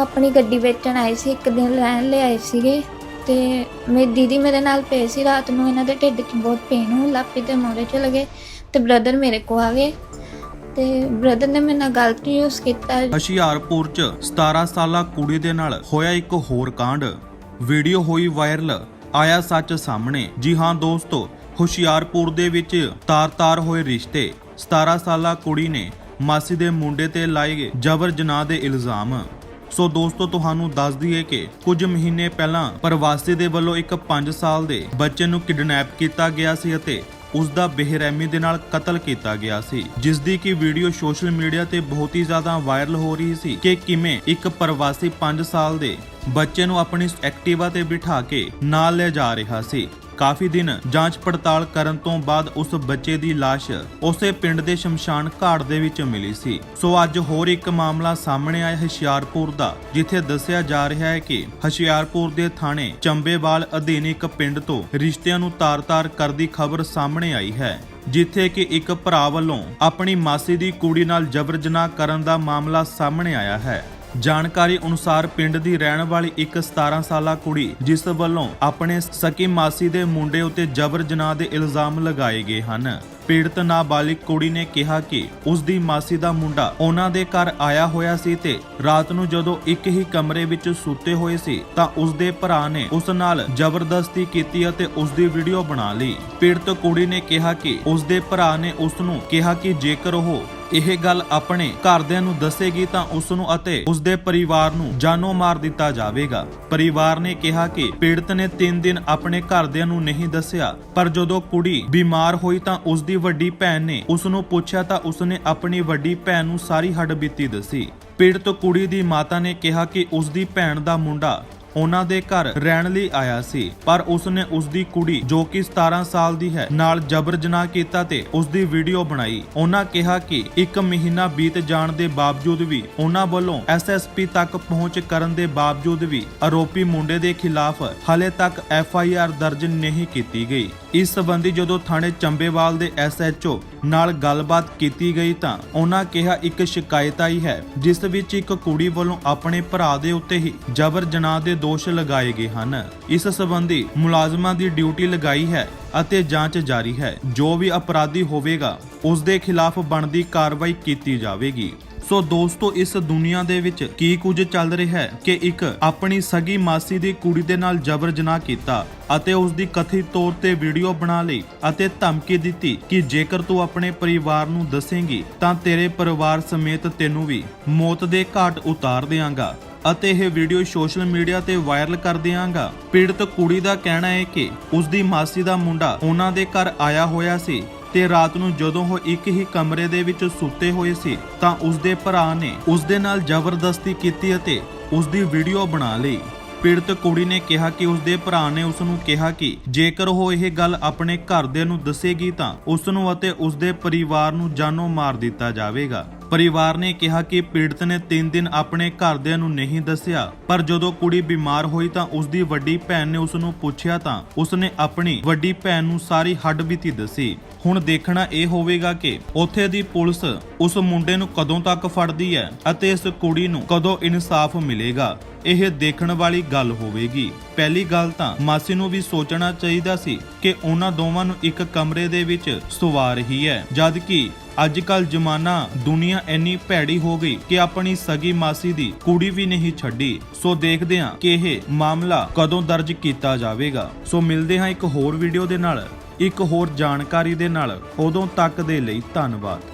ਆਪਣੀ ਗੱਡੀ ਵੇਚਣ ਆਏ ਸੀ, ਇੱਕ ਦਿਨ ਰਹਿਣ ਲਈ ਆਏ ਸੀਗੇ ਤੇ ਮੇਰੀ ਦੀਦੀ ਮੇਰੇ ਨਾਲ ਪਏ ਸੀ, ਰਾਤ ਨੂੰ ਇਹਨਾਂ ਦੇ ਢਿੱਡ 'ਚ ਬਹੁਤ ਪੇਨ ਹੋਣ ਲੱਗ ਪਈ ਤੇ ਮੋਰੇ ਚਲੇ ਗਏ ਤੇ ਬ੍ਰਦਰ ਮੇਰੇ ਕੋ ਆ ਗਏ ਤੇ ਬ੍ਰਦਰ ਨੇ ਮੇਰੇ ਨਾਲ ਗਲਤ ਯੂਜ਼ ਕੀਤਾ। ਹੁਸ਼ਿਆਰਪੁਰ 'ਚ 17 ਸਾਲਾ ਕੁੜੀ ਦੇ ਨਾਲ ਹੋਇਆ ਇੱਕ ਹੋਰ ਕਾਂਡ। ਵੀਡੀਓ ਹੋਈ ਵਾਇਰਲ ਆਇਆ ਸੱਚ ਸਾਹਮਣੇ। ਜੀ ਹਾਂ ਦੋਸਤੋ, ਹੁਸ਼ਿਆਰਪੁਰ ਦੇ ਵਿੱਚ ਤਾਰ-ਤਾਰ ਹੋਏ ਰਿਸ਼ਤੇ। 17 ਸਾਲਾ ਕੁੜੀ ਨੇ ਮਾਸੀ ਦੇ ਮੁੰਡੇ ਤੇ ਲਾਏ ਗਏ ਜਬਰ ਜਨਾਹ ਦੇ ਇਲਜ਼ਾਮ। ਸੋ ਦੋਸਤੋ, ਤੁਹਾਨੂੰ ਦੱਸ ਦਈਏ ਕਿ ਕੁਝ ਮਹੀਨੇ ਪਹਿਲਾਂ ਪ੍ਰਵਾਸੀ ਦੇ ਵੱਲੋਂ ਇੱਕ 5 ਸਾਲ ਦੇ ਬੱਚੇ ਨੂੰ ਕਿਡਨੈਪ ਕੀਤਾ ਗਿਆ ਸੀ ਅਤੇ ਉਸ ਦਾ ਬੇਰਹਿਮੀ ਦੇ ਨਾਲ ਕਤਲ ਕੀਤਾ ਗਿਆ ਸੀ ਜਿਸ ਦੀ ਕਿ ਵੀਡੀਓ ਸੋਸ਼ਲ ਮੀਡੀਆ ਤੇ ਬਹੁਤ ਹੀ ਜ਼ਿਆਦਾ ਵਾਇਰਲ ਹੋ ਰਹੀ ਸੀ ਕਿ ਕਿਵੇਂ ਇੱਕ ਪ੍ਰਵਾਸੀ 5 ਸਾਲ ਦੇ ਬੱਚੇ ਨੂੰ ਆਪਣੀ ਐਕਟਿਵਾ ਤੇ ਬਿਠਾ ਕੇ ਨਾਲ ਲੈ ਜਾ ਰਿਹਾ ਸੀ। ਕਾਫੀ ਦਿਨ ਜਾਂਚ ਪੜਤਾਲ ਕਰਨ ਤੋਂ ਬਾਅਦ ਉਸ ਬੱਚੇ ਦੀ ਲਾਸ਼ ਉਸੇ ਪਿੰਡ ਦੇ ਸ਼ਮਸ਼ਾਨ ਘਾਟ ਦੇ ਵਿੱਚ ਮਿਲੀ ਸੀ। ਸੋ ਅੱਜ ਹੋਰ ਇੱਕ ਮਾਮਲਾ ਸਾਹਮਣੇ ਆਇਆ ਹੁਸ਼ਿਆਰਪੁਰ ਦਾ, ਜਿੱਥੇ ਦੱਸਿਆ ਜਾ ਰਿਹਾ ਹੈ ਕਿ ਹੁਸ਼ਿਆਰਪੁਰ ਦੇ ਥਾਣੇ ਚੰਬੇਵਾਲ ਅਧੀਨ ਇੱਕ ਪਿੰਡ ਤੋਂ ਰਿਸ਼ਤਿਆਂ ਨੂੰ ਤਾਰ-ਤਾਰ ਕਰਦੀ ਖਬਰ ਸਾਹਮਣੇ ਆਈ ਹੈ, ਜਿੱਥੇ ਕਿ ਇੱਕ ਭਰਾ ਵੱਲੋਂ ਆਪਣੀ ਮਾਸੀ ਦੀ ਕੁੜੀ ਨਾਲ ਜਬਰ ਜਨਾਹ ਕਰਨ ਦਾ ਮਾਮਲਾ ਸਾਹਮਣੇ ਆਇਆ ਹੈ। ਜਾਣਕਾਰੀ ਅਨੁਸਾਰ ਪਿੰਡ ਦੀ ਰਹਿਣ ਵਾਲੀ ਇੱਕ 17 ਸਾਲਾ ਕੁੜੀ ਜਿਸ ਵੱਲੋਂ ਆਪਣੇ ਸਕੀ ਮਾਸੀ ਦੇ ਮੁੰਡੇ ਉੱਤੇ ਜਬਰ ਜਨਾਹ ਦੇ ਇਲਜ਼ਾਮ ਲਗਾਏ ਗਏ ਹਨ। ਪੀੜਤ ਨਾਬਾਲਿਗ ਕੁੜੀ ਨੇ ਕਿਹਾ ਕਿ ਉਸ ਦੀ ਮਾਸੀ ਦਾ ਮੁੰਡਾ ਉਹਨਾਂ ਦੇ ਘਰ ਆਇਆ ਹੋਇਆ ਸੀ ਤੇ ਰਾਤ ਨੂੰ ਜਦੋਂ ਇੱਕ ਹੀ ਕਮਰੇ ਵਿੱਚ ਸੁੱਤੇ ਹੋਏ ਸੀ ਤਾਂ ਉਸ ਦੇ ਭਰਾ ਨੇ ਉਸ ਨਾਲ ਜ਼ਬਰਦਸਤੀ ਕੀਤੀ ਅਤੇ ਉਸ ਦੀ ਵੀਡੀਓ ਬਣਾ ਲਈ। ਪੀੜਤ ਕੁੜੀ ਨੇ ਕਿਹਾ ਕਿ ਉਸ ਦੇ ਭਰਾ ਨੇ ਉਸ ਨੂੰ ਕਿਹਾ ਕਿ ਜੇਕਰ ਉਹ ਇਹ ਗੱਲ ਆਪਣੇ ਘਰਦਿਆਂ ਨੂੰ ਦੱਸੇਗੀ ਤਾਂ ਉਸ ਨੂੰ ਅਤੇ ਉਸ ਦੇ ਪਰਿਵਾਰ ਨੂੰ ਜਾਨੋਂ ਮਾਰ ਦਿੱਤਾ ਜਾਵੇਗਾ। ਪਰਿਵਾਰ ਨੇ ਕਿਹਾ ਕਿ ਪੀੜਤ ਨੇ 3 ਦਿਨ ਆਪਣੇ ਘਰਦਿਆਂ ਨੂੰ ਨਹੀਂ ਦੱਸਿਆ, ਪਰ ਜਦੋਂ ਕੁੜੀ ਬਿਮਾਰ ਹੋਈ ਤਾਂ ਉਸ ਦੀ ਵੱਡੀ ਭੈਣ ਨੇ ਉਸ ਨੂੰ ਪੁੱਛਿਆ ਤਾਂ ਉਸ ਨੇ ਆਪਣੀ ਵੱਡੀ ਭੈਣ ਨੂੰ ਸਾਰੀ ਹੱਡਬੀਤੀ ਦੱਸੀ। ਪੀੜਤ ਕੁੜੀ ਦੀ ਮਾਤਾ ਨੇ ਕਿਹਾ ਕਿ ਉਸ ਦੀ ਭੈਣ ਦਾ ਮੁੰਡਾ ਉਹਨਾਂ ਦੇ ਘਰ ਰਹਿਣ ਲਈ ਆਇਆ ਸੀ, ਪਰ ਉਸਨੇ ਉਸ ਦੀ ਕੁੜੀ, ਜੋ ਕਿ 17 ਸਾਲ ਦੀ ਹੈ, ਨਾਲ ਜਬਰ ਜਨਾਹ ਕੀਤਾ ਤੇ ਉਸ ਦੀ ਵੀਡੀਓ ਬਣਾਈ। ਉਹਨਾਂ ਕਿਹਾ ਕਿ ਇੱਕ ਮਹੀਨਾ ਬੀਤ ਜਾਣ ਦੇ ਬਾਵਜੂਦ ਵੀ ਉਹਨਾਂ ਵੱਲੋਂ ਐਸਐਸਪੀ ਤੱਕ ਪਹੁੰਚ ਕਰਨ ਦੇ ਬਾਵਜੂਦ ਵੀ ਆਰੋਪੀ ਮੁੰਡੇ ਦੇ ਖਿਲਾਫ ਹਾਲੇ ਤੱਕ ਐਫਆਈਆਰ ਦਰਜ ਨਹੀਂ ਕੀਤੀ ਗਈ। ਇਸ ਸੰਬੰਧੀ ਜਦੋਂ ਥਾਣੇ ਚੰਬੇਵਾਲ ਦੇ ਐਸਐਚਓ ਨਾਲ ਗੱਲਬਾਤ ਕੀਤੀ ਗਈ ਤਾਂ ਉਹਨਾਂ ਕਿਹਾ ਇੱਕ ਸ਼ਿਕਾਇਤ ਆਈ ਹੈ, ਜਿਸ ਵਿੱਚ ਇੱਕ ਕੁੜੀ ਵੱਲੋਂ ਆਪਣੇ ਭਰਾ ਦੇ ਉੱਤੇ ਹੀ ਜਬਰ ਜਨਾਹ ਦੇ ਦੋਸ਼ ਲਗਾਏ ਗਏ ਹਨ। ਇਸ ਸੰਬੰਧੀ ਮੁਲਾਜ਼ਮਾਂ ਦੀ ਡਿਊਟੀ ਲਗਾਈ ਹੈ ਅਤੇ ਜਾਂਚ ਜਾਰੀ ਹੈ। ਜੋ ਵੀ ਅਪਰਾਧੀ ਹੋਵੇਗਾ ਉਸ ਦੇ ਖਿਲਾਫ ਬਣਦੀ ਕਾਰਵਾਈ ਕੀਤੀ ਜਾਵੇਗੀ। ਸੋ ਦੋਸਤੋ, ਇਸ ਦੁਨੀਆ ਦੇ ਵਿੱਚ ਕੀ ਕੁਝ ਚੱਲ ਰਿਹਾ ਹੈ ਕਿ ਇੱਕ ਆਪਣੀ ਸਗੀ ਮਾਸੀ ਦੀ ਕੁੜੀ ਦੇ ਨਾਲ ਜਬਰ ਜਨਾਹ ਕੀਤਾ ਅਤੇ ਉਸ ਦੀ ਕਥਿਤ ਤੌਰ ਤੇ ਵੀਡੀਓ ਬਣਾ ਲਈ ਅਤੇ ਧਮਕੀ ਦਿੱਤੀ ਕਿ ਜੇਕਰ ਤੂੰ ਆਪਣੇ ਪਰਿਵਾਰ ਨੂੰ ਦੱਸੇਂਗੀ ਤਾਂ ਤੇਰੇ ਪਰਿਵਾਰ ਸਮੇਤ ਤੈਨੂੰ ਵੀ ਮੌਤ ਦੇ ਘਾਟ ਉਤਾਰ ਦੇਵਾਂਗਾ ਅਤੇ ਇਹ ਵੀਡੀਓ ਸੋਸ਼ਲ ਮੀਡੀਆ ਤੇ ਵਾਇਰਲ ਕਰ ਦਿਆਂਗਾ। ਪੀੜਤ ਕੁੜੀ ਦਾ ਕਹਿਣਾ ਹੈ ਕਿ ਉਸ ਦੀ ਮਾਸੀ ਦਾ ਮੁੰਡਾ ਉਹਨਾਂ ਦੇ ਘਰ ਆਇਆ ਹੋਇਆ ਸੀ ਤੇ ਰਾਤ ਨੂੰ ਜਦੋਂ ਉਹ ਇੱਕ ਹੀ ਕਮਰੇ ਦੇ ਵਿੱਚ ਸੁੱਤੇ ਹੋਏ ਸੀ, ਤਾਂ ਉਸ ਦੇ ਭਰਾ ਨੇ ਉਸ ਦੇ ਨਾਲ ਜ਼ਬਰਦਸਤੀ ਕੀਤੀ ਅਤੇ ਉਸ ਦੀ ਵੀਡੀਓ ਬਣਾ ਲਈ। ਪੀੜਤ ਕੁੜੀ ਨੇ ਕਿਹਾ ਕਿ ਉਸ ਦੇ ਭਰਾ ਨੇ ਉਸ ਨੂੰ ਕਿਹਾ ਕਿ ਜੇਕਰ ਉਹ ਇਹ ਗੱਲ ਆਪਣੇ ਘਰਦਿਆਂ ਨੂੰ ਦੱਸੇਗੀ, ਤਾਂ ਉਸ ਨੂੰ ਅਤੇ ਉਸ ਦੇ ਪਰਿਵਾਰ ਨੂੰ ਜਾਨੋਂ ਮਾਰ ਦਿੱਤਾ ਜਾਵੇਗਾ। ਪਰਿਵਾਰ ਨੇ ਕਿਹਾ ਕਿ ਪੀੜਤ ਨੇ 3 ਦਿਨ ਆਪਣੇ ਘਰਦਿਆਂ ਨੂੰ ਨਹੀਂ ਦੱਸਿਆ, ਪਰ ਜਦੋਂ ਕੁੜੀ ਬਿਮਾਰ ਹੋਈ, ਤਾਂ ਉਸ ਦੀ ਵੱਡੀ ਭੈਣ ਨੇ ਉਸ ਨੂੰ ਪੁੱਛਿਆ, ਤਾਂ ਉਸ ਨੇ ਆਪਣੀ ਵੱਡੀ ਭੈਣ ਨੂੰ ਸਾਰੀ ਹੱਡਬੀਤੀ ਦੱਸੀ। ਹੁਣ ਦੇਖਣਾ ਇਹ ਹੋਵੇਗਾ ਕਿ ਉੱਥੇ ਦੀ ਪੁਲਿਸ ਉਸ ਮੁੰਡੇ ਨੂੰ ਕਦੋਂ ਤੱਕ ਫੜਦੀ ਹੈ ਅਤੇ ਇਸ ਕੁੜੀ ਨੂੰ ਕਦੋਂ ਇਨਸਾਫ ਮਿਲੇਗਾ, ਇਹ ਦੇਖਣ ਵਾਲੀ ਗੱਲ ਹੋਵੇਗੀ। ਪਹਿਲੀ ਗੱਲ ਤਾਂ ਮਾਸੀ ਨੂੰ ਵੀ ਸੋਚਣਾ ਚਾਹੀਦਾ ਸੀ ਕਿ ਉਹਨਾਂ ਦੋਵਾਂ ਨੂੰ ਇੱਕ ਕਮਰੇ ਦੇ ਵਿੱਚ ਸੁਵਾ ਰਹੀ ਹੈ। ਜਦ ਕਿ ਅੱਜ ਕੱਲ ਜ਼ਮਾਨਾ ਦੁਨੀਆ ਇੰਨੀ ਭੈੜੀ ਹੋ ਗਈ ਕਿ ਆਪਣੀ ਸਗੀ ਮਾਸੀ ਦੀ ਕੁੜੀ ਵੀ ਨਹੀਂ ਛੱਡੀ। ਸੋ ਦੇਖਦੇ ਹਾਂ ਕਿ ਇਹ ਮਾਮਲਾ ਕਦੋਂ ਦਰਜ ਕੀਤਾ ਜਾਵੇਗਾ। ਸੋ ਮਿਲਦੇ ਹਾਂ ਇੱਕ ਹੋਰ ਵੀਡੀਓ ਦੇ ਨਾਲ। ਇੱਕ ਹੋਰ ਜਾਣਕਾਰੀ ਦੇ ਨਾਲ ਉਦੋਂ ਤੱਕ ਦੇ ਲਈ ਧੰਨਵਾਦ।